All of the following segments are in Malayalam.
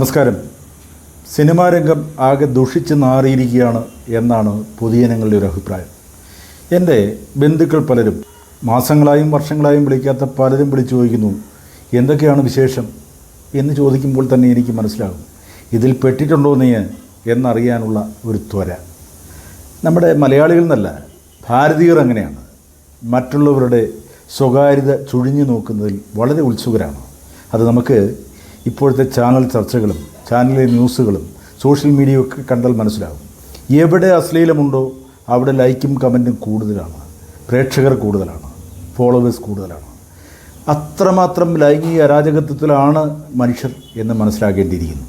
നമസ്കാരം. സിനിമാ രംഗം ആകെ ദുഷിച്ച് നാറിയിരിക്കുകയാണ് എന്നാണ് പൊതുജനങ്ങളുടെ ഒരു അഭിപ്രായം. എന്റെ ബന്ധുക്കൾ പലരും മാസങ്ങളായും വർഷങ്ങളായും വിളിക്കാത്ത പലരും വിളിച്ചു ചോദിക്കുന്നു എന്തൊക്കെയാണ് വിശേഷം? എന്ന് ചോദിക്കുമ്പോൾ തന്നെ എനിക്ക് മനസ്സിലാകും ഇതിൽ പെട്ടിട്ടുണ്ടോ നീ എന്നറിയാനുള്ള ഒരു ത്വര. നമ്മുടെ മലയാളികൾ എന്നല്ല ഭാരതീയർ അങ്ങനെയാണ്. മറ്റുള്ളവരുടെ സ്വകാര്യത ചുഴിഞ്ഞു നോക്കുന്നതിൽ വളരെ ഉത്സുകരാണ്. അത് നമുക്ക് ഇപ്പോഴത്തെ ചാനൽ ചർച്ചകളും ചാനലിലെ ന്യൂസുകളും സോഷ്യൽ മീഡിയയൊക്കെ കണ്ടാൽ മനസ്സിലാകും എവിടെ അശ്ലീലമുണ്ടോ അവിടെ ലൈക്കും കമന്റും കൂടുതലാണ്. പ്രേക്ഷകർ കൂടുതലാണ്. ഫോളോവേഴ്സ് കൂടുതലാണ്. അത്രമാത്രം ലൈംഗിക അരാജകത്വത്തിലാണ് മനുഷ്യർ എന്ന് മനസ്സിലാക്കേണ്ടിയിരിക്കുന്നു.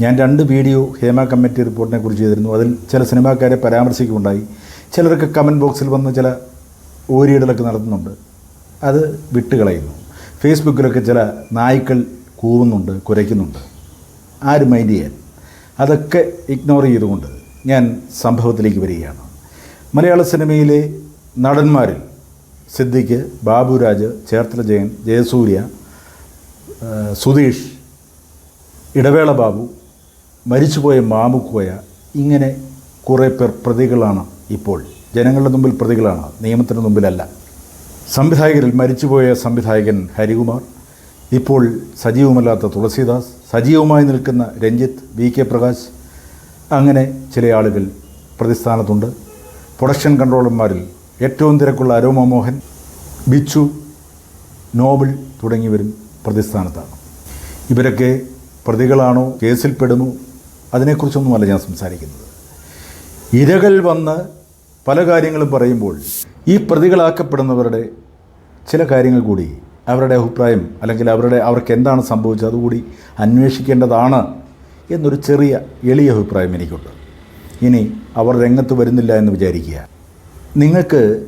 ഞാൻ രണ്ട് വീഡിയോ ഹേമ കമ്മിറ്റി റിപ്പോർട്ടിനെ കുറിച്ച് ചെയ്തിരുന്നു. അതിൽ ചില സിനിമാക്കാരെ പരാമർശിക്കുകയുണ്ടായി ചിലർക്ക് കമന്റ് ബോക്സിൽ വന്ന് ചില ഓരിയിടലൊക്കെ നടത്തുന്നുണ്ട്. അത് വിട്ടുകളയുന്നു. ഫേസ്ബുക്കിലൊക്കെ ചില നായ്ക്കൾ കൂവുന്നുണ്ട് കുരയ്ക്കുന്നുണ്ട്. ആരും മൈൻഡ് ചെയ്യാൻ? അതൊക്കെ ഇഗ്നോർ ചെയ്തുകൊണ്ട് ഞാൻ സംഭവത്തിലേക്ക് വരികയാണ്. മലയാള സിനിമയിലെ നടന്മാരിൽ സിദ്ദിഖ് ബാബുരാജ് ചേർത്തല ജയൻ ജയസൂര്യ സുധീഷ് ഇടവേള ബാബു മരിച്ചുപോയ മാമുക്കോയ ഇങ്ങനെ കുറേ പേർ പ്രതികളാണ് ഇപ്പോൾ. ജനങ്ങളുടെ മുമ്പിൽ പ്രതികളാണ്. നിയമത്തിന് മുമ്പിലല്ല. സംവിധായകരിൽ മരിച്ചുപോയ സംവിധായകൻ ഹരികുമാർ ഇപ്പോൾ സജീവമല്ലാത്ത തുളസീദാസ് സജീവമായി നിൽക്കുന്ന രഞ്ജിത്ത് വി കെ പ്രകാശ് അങ്ങനെ ചില ആളുകൾ പ്രതിസ്ഥാനത്തുണ്ട്. പ്രൊഡക്ഷൻ കൺട്രോളർമാരിൽ ഏറ്റവും തിരക്കുള്ള അരോമ മോഹൻ ബിച്ചു നോബിൾ തുടങ്ങിയവരും പ്രതിസ്ഥാനത്താണ്. ഇവരൊക്കെ പ്രതികളാണോ കേസിൽപ്പെടുമോ അതിനെക്കുറിച്ചൊന്നുമല്ല ഞാൻ സംസാരിക്കുന്നത്. ഇരകൾ വന്ന് പല കാര്യങ്ങളും പറയുമ്പോൾ ഈ പ്രതികളാക്കപ്പെടുന്നവരുടെ ചില കാര്യങ്ങൾ കൂടി അവരുടെ അഭിപ്രായം അല്ലെങ്കിൽ അവരുടെ അവർക്ക് എന്താണ് സംഭവിച്ചത് അതുകൂടി അന്വേഷിക്കേണ്ടതാണ് എന്നൊരു ചെറിയ എളിയ അഭിപ്രായം എനിക്കുണ്ട്. ഇനി അവർ രംഗത്ത് വരുന്നില്ല എന്ന് വിചാരിക്കുക. നിങ്ങൾക്ക്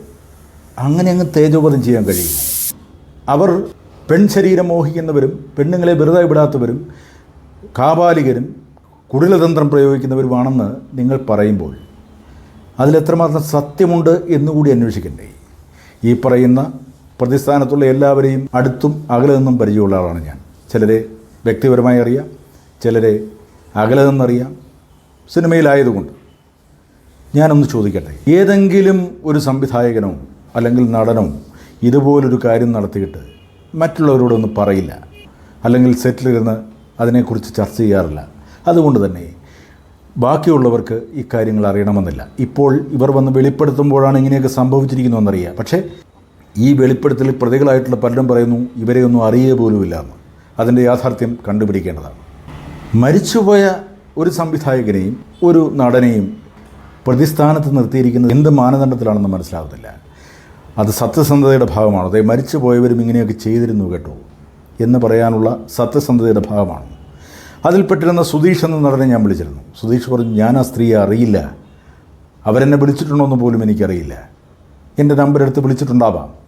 അങ്ങനെ അങ്ങ് തേജോപതം ചെയ്യാൻ കഴിയും അവർ പെൺ ശരീരം മോഹിക്കുന്നവരും പെണ്ണുങ്ങളെ വെറുതെ വിടാത്തവരും കാപാലികരും കുടിലതന്ത്രം പ്രയോഗിക്കുന്നവരുമാണെന്ന് നിങ്ങൾ പറയുമ്പോൾ അതിലെത്രമാത്രം സത്യമുണ്ട് എന്നുകൂടി അന്വേഷിക്കണ്ടേ? ഈ പറയുന്ന പ്രതിസ്ഥാനത്തുള്ള എല്ലാവരെയും അടുത്തും അകലെ നിന്നും പരിചയമുള്ള ആളാണ് ഞാൻ. ചിലരെ വ്യക്തിപരമായി അറിയാം ചിലരെ അകലെ നിന്നറിയാം. സിനിമയിലായതുകൊണ്ട് ഞാനൊന്ന് ചോദിക്കട്ടെ ഏതെങ്കിലും ഒരു സംവിധായകനോ അല്ലെങ്കിൽ നടനോ ഇതുപോലൊരു കാര്യം നടത്തിയിട്ട് മറ്റുള്ളവരോടൊന്നും പറയില്ല അല്ലെങ്കിൽ സെറ്റിലിരുന്ന് അതിനെക്കുറിച്ച് ചർച്ച ചെയ്യാറില്ല. അതുകൊണ്ട് തന്നെ ബാക്കിയുള്ളവർക്ക് ഇക്കാര്യങ്ങൾ കാര്യങ്ങൾ അറിയണമെന്നില്ല. ഇപ്പോൾ ഇവർ വന്ന് വെളിപ്പെടുത്തുമ്പോഴാണ് ഇങ്ങനെയൊക്കെ സംഭവിച്ചിരിക്കുന്നതെന്നറിയുക പക്ഷേ ഈ വെളിപ്പെടുത്തൽ പ്രതികളായിട്ടുള്ള പലരും പറയുന്നു ഇവരെ ഒന്നും അറിയുക പോലുമില്ല എന്ന്. അതിന്റെ യാഥാർത്ഥ്യം കണ്ടുപിടിക്കേണ്ടതാണ്. മരിച്ചുപോയ ഒരു സംവിധായകനെയും ഒരു നടനെയും പ്രതിസ്ഥാനത്ത് നിർത്തിയിരിക്കുന്നത് എന്ത് മാനദണ്ഡത്തിലാണെന്ന് മനസ്സിലാകുന്നില്ല അത് സത്യസന്ധതയുടെ ഭാഗമാണ്. അതായത് മരിച്ചു പോയവരും ഇങ്ങനെയൊക്കെ ചെയ്തിരുന്നു കേട്ടോ എന്ന് പറയാനുള്ള സത്യസന്ധതയുടെ ഭാഗമാണ്. അതിൽപ്പെട്ടിരുന്ന സുധീഷ് എന്ന നടനെ ഞാൻ വിളിച്ചിരുന്നു. സുധീഷ് പറഞ്ഞു ഞാൻ ആ സ്ത്രീയെ അറിയില്ല. അവരെന്നെ വിളിച്ചിട്ടുണ്ടോ എന്ന് പോലും എനിക്കറിയില്ല. എന്റെ നമ്പർ എടുത്ത് വിളിച്ചിട്ടുണ്ടാവാം.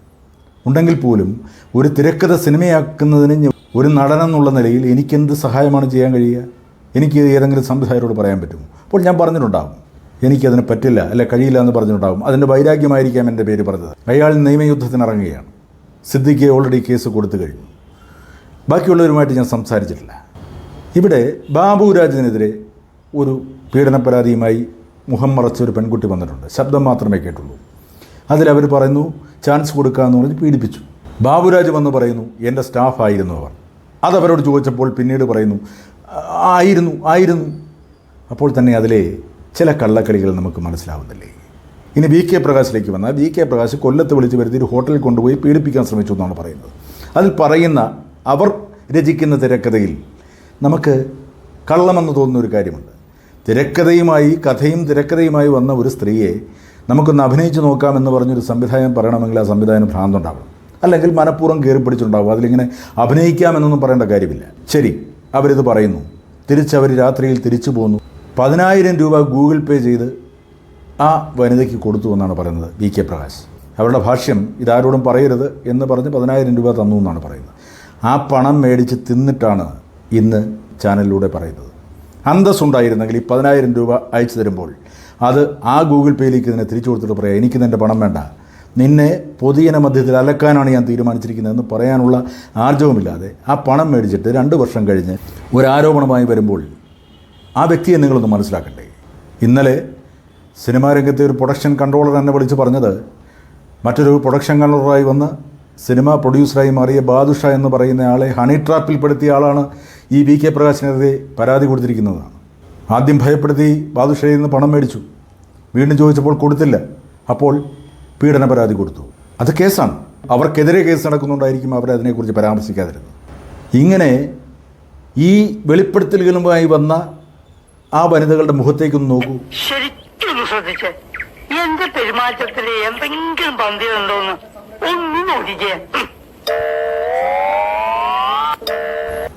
ഉണ്ടെങ്കിൽ പോലും ഒരു തിരക്കഥ സിനിമയാക്കുന്നതിന് ഒരു നടനെന്നുള്ള നിലയിൽ എനിക്കെന്ത് സഹായമാണ് ചെയ്യാൻ കഴിയുക? എനിക്ക് ഏതെങ്കിലും സംവിധായകരോട് പറയാൻ പറ്റുമോ? അപ്പോൾ ഞാൻ പറഞ്ഞിട്ടുണ്ടാകും. എനിക്കതിന് പറ്റില്ല അല്ല കഴിയില്ല എന്ന് പറഞ്ഞിട്ടുണ്ടാകും. അതിന്റെ വൈരാഗ്യമായിരിക്കാം എന്റെ പേര് പറഞ്ഞത്. അയാൾ നിയമയുദ്ധത്തിന് ഇറങ്ങുകയാണ്. സിദ്ദിഖ് ഓൾറെഡി കേസ് കൊടുത്തു കഴിഞ്ഞു. ബാക്കിയുള്ളവരുമായിട്ട് ഞാൻ സംസാരിച്ചിട്ടില്ല. ഇവിടെ ബാബു രാജിനെതിരെ ഒരു പീഡന പരാതിയുമായി മുഖം മറച്ച ഒരു പെൺകുട്ടി വന്നിട്ടുണ്ട്. ശബ്ദം മാത്രമേ കേട്ടുള്ളൂ. അതിലവർ പറയുന്നു ചാൻസ് കൊടുക്കാമെന്ന് പറഞ്ഞ് പീഡിപ്പിച്ചു. ബാബുരാജ് വന്ന് പറയുന്നു എന്റെ സ്റ്റാഫായിരുന്നു അവർ. അതവരോട് ചോദിച്ചപ്പോൾ പിന്നീട് പറയുന്നു ആയിരുന്നു ആയിരുന്നു. അപ്പോൾ തന്നെ അതിലെ ചില കള്ളക്കളികൾ നമുക്ക് മനസ്സിലാവുന്നില്ലേ? ഇനി വി കെ പ്രകാശിലേക്ക് വന്നാൽ വി കെ പ്രകാശ് കൊല്ലത്ത് വിളിച്ച് വരുത്തി ഒരു ഹോട്ടലിൽ കൊണ്ടുപോയി പീഡിപ്പിക്കാൻ ശ്രമിച്ചു എന്നാണ് പറയുന്നത്. അതിൽ പറയുന്ന അവർ രചിക്കുന്ന തിരക്കഥയിൽ നമുക്ക് കള്ളമെന്ന് തോന്നുന്ന ഒരു കാര്യമുണ്ട്. തിരക്കഥയുമായി കഥയും തിരക്കഥയുമായി വന്ന ഒരു സ്ത്രീയെ നമുക്കൊന്ന് അഭിനയിച്ച് നോക്കാം നോക്കാമെന്ന് പറഞ്ഞൊരു സംവിധായകൻ പറയണമെങ്കിൽ ആ സംവിധായകന് ഭ്രാന്തുണ്ടാവണം. അല്ലെങ്കിൽ മനഃപൂർവം കയറി പിടിച്ചിട്ടുണ്ടാവും അതിലിങ്ങനെ അഭിനയിക്കാമെന്നൊന്നും പറയേണ്ട കാര്യമില്ല. ശരി അവരിത് പറയുന്നു. തിരിച്ചവർ രാത്രിയിൽ തിരിച്ചു പോന്നു. പതിനായിരം രൂപ ഗൂഗിൾ പേ ചെയ്ത് ആ വനിതയ്ക്ക് കൊടുത്തു എന്നാണ് പറയുന്നത് വി കെ പ്രകാശ്. അവരുടെ ഭാഷ്യം ഇതാരോടും പറയരുത് എന്ന് പറഞ്ഞ് പതിനായിരം രൂപ തന്നു എന്നാണ് പറയുന്നത്. ആ പണം മേടിച്ച് തിന്നിട്ടാണ് ഇന്ന് ചാനലിലൂടെ പറയുന്നത്. അന്തസ്സുണ്ടായിരുന്നെങ്കിൽ ഈ പതിനായിരം രൂപ അയച്ചു തരുമ്പോൾ അത് ആ ഗൂഗിൾ പേയിലേക്ക് ഇതിനെ തിരിച്ചു കൊടുത്തിട്ട് പറയാം. എനിക്ക് എന്റെ പണം വേണ്ട. നിന്നെ പൊതുജന മധ്യത്തിൽ അലക്കാനാണ് ഞാൻ തീരുമാനിച്ചിരിക്കുന്നതെന്ന് പറയാനുള്ള ആർജവുമില്ലാതെ ആ പണം മേടിച്ചിട്ട് രണ്ട് വർഷം കഴിഞ്ഞ് ഒരു ആരോപണമായി വരുമ്പോൾ ആ വ്യക്തിയെ നിങ്ങളൊന്ന് മനസ്സിലാക്കണ്ടേ? ഇന്നലെ സിനിമാ രംഗത്തെ ഒരു പ്രൊഡക്ഷൻ കൺട്രോളർ എന്നെ വിളിച്ച് പറഞ്ഞത് മറ്റൊരു പ്രൊഡക്ഷൻ കൺട്രോളറായി വന്ന് സിനിമ പ്രൊഡ്യൂസറായി മാറിയ ബാദുഷ എന്ന് പറയുന്ന ആളെ ഹണി ട്രാപ്പിൽപ്പെടുത്തിയ ആളാണ് ഈ വി കെ പ്രകാശിനെതിരെ പരാതി കൊടുത്തിരിക്കുന്നതാണ്. ആദ്യം ഭയപ്പെടുത്തി ബാദുഷയിൽ നിന്ന് പണം മേടിച്ചു. വീണ്ടും ചോദിച്ചപ്പോൾ കൊടുത്തില്ല. അപ്പോൾ പീഡന പരാതി കൊടുത്തു. അത് കേസാണ്. അവർക്കെതിരെ കേസ് നടക്കുന്നുണ്ടായിരിക്കും അവരതിനെക്കുറിച്ച് പരാമർശിക്കാതിരുന്നത്. ഇങ്ങനെ ഈ വെളിപ്പെടുത്തലുകളുമായി വന്ന ആ വനിതകളുടെ മുഖത്തേക്കൊന്ന് നോക്കൂ. ശരിക്കും ശ്രദ്ധിച്ചേ എന്റെ പെരുമാറ്റത്തിൽ എന്തെങ്കിലും പന്തിയുണ്ടോന്ന് ഒന്ന് നോക്കിക്കേ.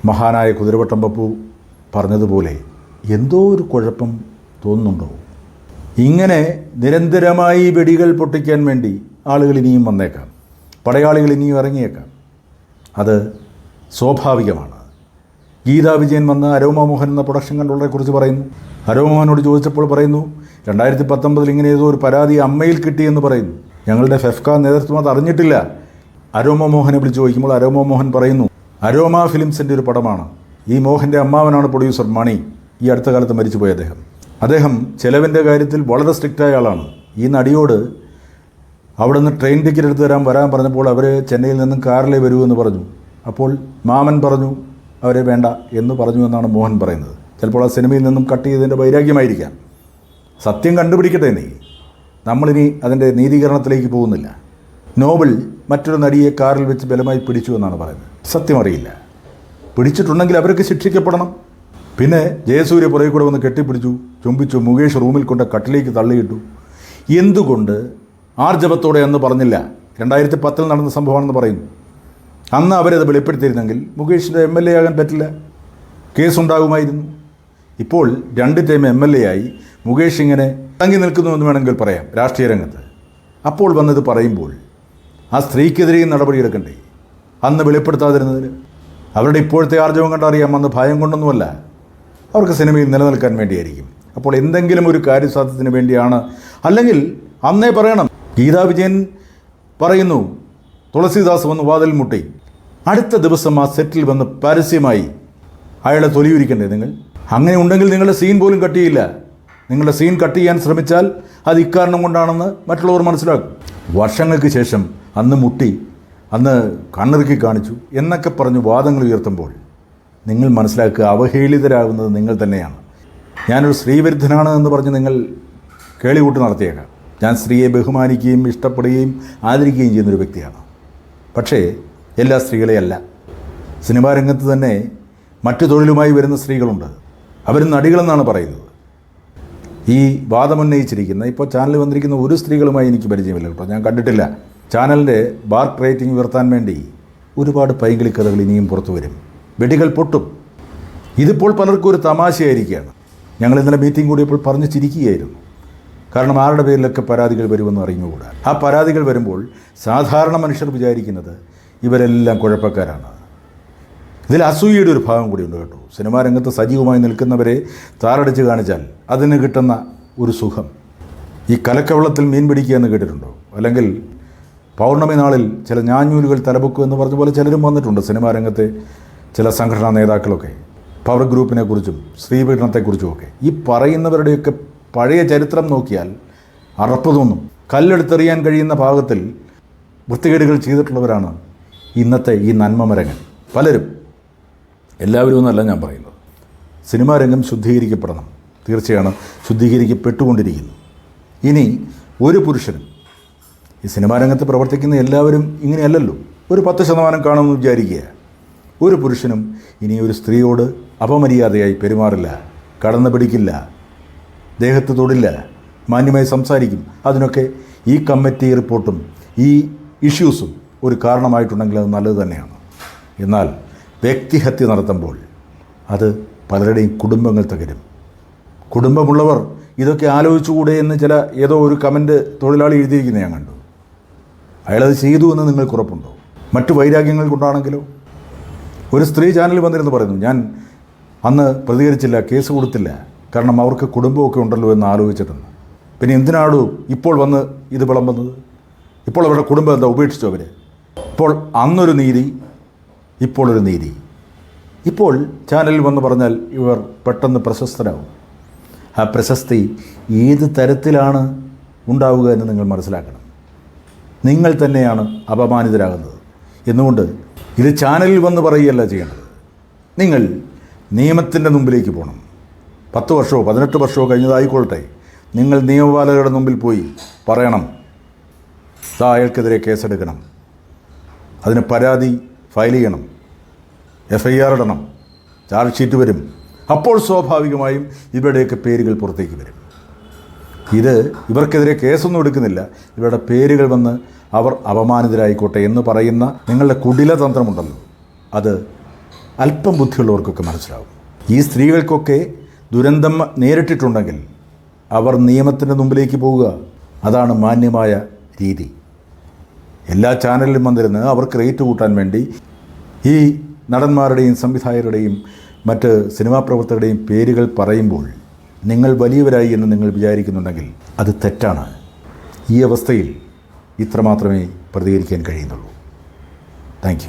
മഹാനായ കുതിരവട്ടം പപ്പു പറഞ്ഞതുപോലെ എന്തോ ഒരു കുഴപ്പം തോന്നുന്നുണ്ടോ? ഇങ്ങനെ നിരന്തരമായി വെടികൾ പൊട്ടിക്കാൻ വേണ്ടി ആളുകൾ ഇനിയും വന്നേക്കാം. പടയാളികൾ ഇനിയും ഇറങ്ങിയേക്കാം. അത് സ്വാഭാവികമാണ്. ഗീതാ വിജയൻ വന്ന് അരോമ മോഹൻ എന്ന പ്രൊഡക്ഷൻ കൺട്രോളറെ കുറിച്ച് പറയുന്നു. അരോമ മോഹനോട് ചോദിച്ചപ്പോൾ പറയുന്നു രണ്ടായിരത്തി പത്തൊമ്പതിൽ ഇങ്ങനെ ഏതോ ഒരു പരാതി അമ്മയിൽ കിട്ടിയെന്ന് പറയുന്നു. ഞങ്ങളുടെ ഫെഫ്ക നേതൃത്വം അത് അറിഞ്ഞിട്ടില്ല. അരോമ മോഹനെ വിളിച്ച് ചോദിക്കുമ്പോൾ അരോമ മോഹൻ പറയുന്നു അരോമ ഫിലിംസിന്റെ ഒരു പടമാണ്. ഈ മോഹന്റെ അമ്മാവനാണ് പ്രൊഡ്യൂസർ മണി. ഈ അടുത്ത കാലത്ത് മരിച്ചുപോയ അദ്ദേഹം. അദ്ദേഹം ചെലവിന്റെ കാര്യത്തിൽ വളരെ സ്ട്രിക്റ്റായ ആളാണ്. ഈ നടിയോട് അവിടെ നിന്ന് ട്രെയിൻ ടിക്കറ്റ് എടുത്ത് തരാൻ വരാൻ പറഞ്ഞപ്പോൾ അവർ ചെന്നൈയിൽ നിന്നും കാറിലേ വരൂ എന്ന് പറഞ്ഞു. അപ്പോൾ മാമൻ പറഞ്ഞു അവരെ വേണ്ട എന്ന് പറഞ്ഞു എന്നാണ് മോഹൻ പറയുന്നത്. ചിലപ്പോൾ ആ സിനിമയിൽ നിന്നും കട്ട് ചെയ്തതിന്റെ വൈരാഗ്യമായിരിക്കാം. സത്യം കണ്ടുപിടിക്കട്ടെ നീ. നമ്മളിനി അതിന്റെ നീതീകരണത്തിലേക്ക് പോകുന്നില്ല. നോബിൾ മറ്റൊരു നടിയെ കാറിൽ വെച്ച് ബലമായി പിടിച്ചു എന്നാണ് പറയുന്നത്. സത്യം അറിയില്ല. പിടിച്ചിട്ടുണ്ടെങ്കിൽ അവരൊക്കെ ശിക്ഷിക്കപ്പെടണം. പിന്നെ ജയസൂര്യ പുറകെ കൂടെ വന്ന് കെട്ടിപ്പിടിച്ചു ചുംബിച്ചു മുകേഷ് റൂമിൽ കൊണ്ട് കട്ടിലേക്ക് തള്ളിയിട്ടു. എന്തുകൊണ്ട് ആർജവത്തോടെ എന്ന് പറഞ്ഞില്ല? രണ്ടായിരത്തി പത്തിൽ നടന്ന സംഭവമാണെന്ന് പറയുന്നു. അന്ന് അവരത് വെളിപ്പെടുത്തിയിരുന്നെങ്കിൽ മുകേഷിന്റെ എം എൽ എ ആകാൻ പറ്റില്ല. കേസുണ്ടാകുമായിരുന്നു. ഇപ്പോൾ രണ്ട് ടൈം എം എൽ എ ആയി മുകേഷ് ഇങ്ങനെ തങ്ങി നിൽക്കുന്നുവെന്ന് വേണമെങ്കിൽ പറയാം രാഷ്ട്രീയ രംഗത്ത്. അപ്പോൾ വന്നത് പറയുമ്പോൾ ആ സ്ത്രീക്കെതിരെയും നടപടിയെടുക്കണ്ടേ അന്ന് വെളിപ്പെടുത്താതിരുന്നതിന്. അവരുടെ ഇപ്പോഴത്തെ ആർജവം കണ്ടറിയാം അന്ന് ഭയം കൊണ്ടൊന്നുമല്ല. അവർക്ക് സിനിമയിൽ നിലനിൽക്കാൻ വേണ്ടിയായിരിക്കും. അപ്പോൾ എന്തെങ്കിലും ഒരു കാര്യസാധ്യത്തിന് വേണ്ടിയാണ്. അല്ലെങ്കിൽ അന്നേ പറയണം ഗീതാ വിജയൻ പറയുന്നു തുളസിദാസ് വന്ന് വാതിൽ മുട്ടി. അടുത്ത ദിവസം ആ സെറ്റിൽ വന്ന് പരസ്യമായി അയാളെ തൊലിയുരിക്കണ്ടേ നിങ്ങൾ? അങ്ങനെ ഉണ്ടെങ്കിൽ നിങ്ങളുടെ സീൻ പോലും കട്ട് ചെയ്യില്ല. നിങ്ങളുടെ സീൻ കട്ട് ചെയ്യാൻ ശ്രമിച്ചാൽ അത് ഇക്കാരണം കൊണ്ടാണെന്ന് മറ്റുള്ളവർ മനസ്സിലാക്കും. വർഷങ്ങൾക്ക് ശേഷം അന്ന് മുട്ടി അന്ന് കണ്ണിറുക്കി കാണിച്ചു എന്നൊക്കെ പറഞ്ഞു വാദങ്ങൾ ഉയർത്തുമ്പോൾ നിങ്ങൾ മനസ്സിലാക്കുക അവഹേളിതരാകുന്നത് നിങ്ങൾ തന്നെയാണ്. ഞാനൊരു സ്ത്രീവിരുദ്ധനാണ് എന്ന് പറഞ്ഞ് നിങ്ങൾ കേളികൂട്ട് നടത്തിയേക്കാം. ഞാൻ സ്ത്രീയെ ബഹുമാനിക്കുകയും ഇഷ്ടപ്പെടുകയും ആദരിക്കുകയും ചെയ്യുന്നൊരു വ്യക്തിയാണ്. പക്ഷേ എല്ലാ സ്ത്രീകളെയല്ല. സിനിമാ രംഗത്ത് തന്നെ മറ്റു തൊഴിലുമായി വരുന്ന സ്ത്രീകളുണ്ട്. അവർ നടികളെന്നാണ് പറയുന്നത്. ഈ വാദമുന്നയിച്ചിരിക്കുന്ന ഇപ്പോൾ ചാനൽ വന്നിരിക്കുന്ന ഒരു സ്ത്രീകളുമായി എനിക്ക് പരിചയമില്ല കേട്ടോ. ഞാൻ കണ്ടിട്ടില്ല. ചാനലിന്റെ ബാർക്ക് റേറ്റിംഗ് ഉയർത്താൻ വേണ്ടി ഒരുപാട് പൈങ്കിളി കഥകൾ ഇനിയും പുറത്തു വരും. വെടികൾ പൊട്ടും. ഇതിപ്പോൾ പലർക്കും ഒരു തമാശയായിരിക്കുകയാണ്. ഞങ്ങൾ ഇന്നലെ മീറ്റിംഗ് കൂടിയപ്പോൾ പറഞ്ഞു ചിരിക്കുകയായിരുന്നു. കാരണം ആരുടെ പേരിലൊക്കെ പരാതികൾ വരുമെന്ന് അറിഞ്ഞുകൂടാ? ആ പരാതികൾ വരുമ്പോൾ സാധാരണ മനുഷ്യർ വിചാരിക്കുന്നത് ഇവരെല്ലാം കുഴപ്പക്കാരാണ്. ഇതിൽ അസൂയയുടെ ഒരു ഭാഗം കൂടിയുണ്ട് കേട്ടോ. സിനിമാ രംഗത്ത് സജീവമായി നിൽക്കുന്നവരെ താറടിച്ച് കാണിച്ചാൽ അതിന് കിട്ടുന്ന ഒരു സുഖം. ഈ കലക്കവെള്ളത്തിൽ മീൻ പിടിക്കുക എന്ന് കേട്ടിട്ടുണ്ടോ? അല്ലെങ്കിൽ പൗർണമി നാളിൽ ചില ഞാഞ്ഞൂലുകൾ തലപൊക്കും എന്ന് പറഞ്ഞ പോലെ ചിലരും വന്നിട്ടുണ്ട് സിനിമാ രംഗത്തെ ചില സംഘടനാ നേതാക്കളൊക്കെ പവർ ഗ്രൂപ്പിനെ കുറിച്ചും സ്ത്രീപീഡനത്തെക്കുറിച്ചും ഒക്കെ ഈ പറയുന്നവരുടെയൊക്കെ പഴയ ചരിത്രം നോക്കിയാൽ അറപ്പ് തോന്നും. കല്ലെടുത്തെറിയാൻ കഴിയുന്ന ഭാഗത്തിൽ വൃത്തികേടുകൾ ചെയ്തിട്ടുള്ളവരാണ് ഇന്നത്തെ ഈ നന്മമരങ്ങൾ. പലരും എല്ലാവരും എന്നല്ല ഞാൻ പറയുന്നത് സിനിമാ രംഗം ശുദ്ധീകരിക്കപ്പെടണം. തീർച്ചയാണ് ശുദ്ധീകരിക്കപ്പെട്ടുകൊണ്ടിരിക്കുന്നു. ഇനി ഒരു പുരുഷനും ഈ സിനിമാ രംഗത്ത് പ്രവർത്തിക്കുന്ന എല്ലാവരും ഇങ്ങനെയല്ലല്ലോ ഒരു പത്ത് ശതമാനം കാണുമെന്ന് വിചാരിക്കുക. ഒരു പുരുഷനും ഇനി ഒരു സ്ത്രീയോട് അപമര്യാദയായി പെരുമാറില്ല കടന്നു പിടിക്കില്ല ദേഹത്ത് തൊടില്ല മാന്യമായി സംസാരിക്കും. അതിനൊക്കെ ഈ കമ്മിറ്റി റിപ്പോർട്ടും ഈ ഇഷ്യൂസും ഒരു കാരണമായിട്ടുണ്ടെങ്കിൽ അത് നല്ലത് തന്നെയാണ്. എന്നാൽ വ്യക്തിഹത്യ നടത്തുമ്പോൾ അത് പലരുടെയും കുടുംബങ്ങൾ തകരും. കുടുംബമുള്ളവർ ഇതൊക്കെ ആലോചിച്ചുകൂടെ എന്ന് ചില ഏതോ ഒരു കമന്റ് തൊഴിലാളി എഴുതിയിരിക്കുന്നത് ഞാൻ കണ്ടു. അയാളത് ചെയ്തു എന്ന് നിങ്ങൾക്ക് ഉറപ്പുണ്ടോ? മറ്റു വൈരാഗ്യങ്ങൾ കൊണ്ടാണെങ്കിലോ? ഒരു സ്ത്രീ ചാനൽ വന്നിരുന്നു പറയുന്നു ഞാൻ അന്ന് പ്രതികരിച്ചില്ല കേസ് കൊടുത്തില്ല. കാരണം അവർക്ക് കുടുംബമൊക്കെ ഉണ്ടല്ലോ എന്ന് ആലോചിച്ചിട്ടുണ്ട്. പിന്നെ എന്തിനാടോ ഇപ്പോൾ വന്ന് ഇത് വിളമ്പുന്നത്? ഇപ്പോൾ അവരുടെ കുടുംബം എന്താ ഉപേക്ഷിച്ചു അവർ ഇപ്പോൾ അന്നൊരു നീതി ഇപ്പോൾ ഒരു നീതി. ഇപ്പോൾ ചാനലിൽ വന്ന് പറഞ്ഞാൽ ഇവർ പെട്ടെന്ന് പ്രശസ്തരാകും ആ പ്രശസ്തി ഏത് തരത്തിലാണ് ഉണ്ടാവുക എന്ന് നിങ്ങൾ മനസ്സിലാക്കണം. നിങ്ങൾ തന്നെയാണ് അപമാനിതരാകുന്നത്. എന്നുകൊണ്ട് ഇത് ചാനലിൽ വന്ന് പറയുകയല്ല ചെയ്യേണ്ടത്. നിങ്ങൾ നിയമത്തിന്റെ മുമ്പിലേക്ക് പോകണം. പത്ത് വർഷമോ പതിനെട്ട് വർഷമോ കഴിഞ്ഞതായിക്കൊള്ളട്ടെ. നിങ്ങൾ നിയമപാലകരുടെ മുമ്പിൽ പോയി പറയണം. ഇതാ അയാൾക്കെതിരെ കേസെടുക്കണം. അതിന് പരാതി ഫയൽ ചെയ്യണം. എഫ് ഐ ആർ ഇടണം. ചാർജ് ഷീറ്റ് വരും. അപ്പോൾ സ്വാഭാവികമായും ഇവരുടെയൊക്കെ പേരുകൾ പുറത്തേക്ക് വരും. ഇത് ഇവർക്കെതിരെ കേസൊന്നും എടുക്കുന്നില്ല. ഇവരുടെ പേരുകൾ വന്ന് അവർ അപമാനിതരായിക്കോട്ടെ എന്ന് പറയുന്ന നിങ്ങളുടെ കുടിലതന്ത്രമുണ്ടല്ലോ അത് അല്പം ബുദ്ധിയുള്ളവർക്കൊക്കെ മനസ്സിലാവും. ഈ സ്ത്രീകൾക്കൊക്കെ ദുരന്തം നേരിട്ടിട്ടുണ്ടെങ്കിൽ അവർ നിയമത്തിന്റെ മുമ്പിലേക്ക് പോവുക. അതാണ് മാന്യമായ രീതി. എല്ലാ ചാനലിലും വന്നിരുന്ന് അവർക്ക് റേറ്റ് കൂട്ടാൻ വേണ്ടി ഈ നടന്മാരുടെയും സംവിധായകരുടെയും മറ്റ് സിനിമാ പ്രവർത്തകരുടെയും പേരുകൾ പറയുമ്പോൾ നിങ്ങൾ വലിയവരായി എന്ന് നിങ്ങൾ വിചാരിക്കുന്നുണ്ടെങ്കിൽ അത് തെറ്റാണ്. ഈ അവസ്ഥയിൽ ഇത്രമാത്രമേ പ്രതികരിക്കാൻ കഴിയുന്നുള്ളൂ. താങ്ക്